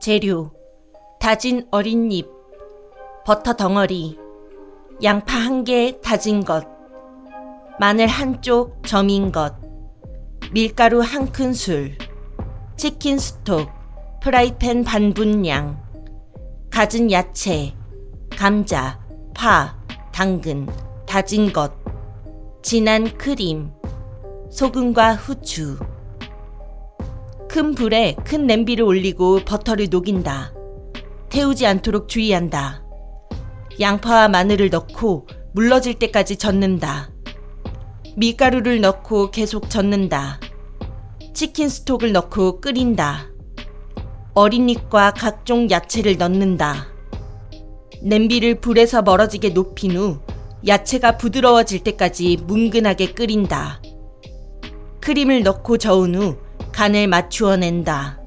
재료 다진 어린 잎 버터 덩어리 양파 한 개 다진 것 마늘 한쪽 점인 것 밀가루 한 큰술 치킨 스톡 프라이팬 반분량 갖은 야채 감자 파 당근 다진 것 진한 크림 소금과 후추 큰 불에 큰 냄비를 올리고 버터를 녹인다. 태우지 않도록 주의한다. 양파와 마늘을 넣고 물러질 때까지 젓는다. 밀가루를 넣고 계속 젓는다. 치킨 스톡을 넣고 끓인다. 어린 잎과 각종 야채를 넣는다. 냄비를 불에서 멀어지게 높인 후 야채가 부드러워질 때까지 뭉근하게 끓인다. 크림을 넣고 저은 후 간을 맞추어 낸다.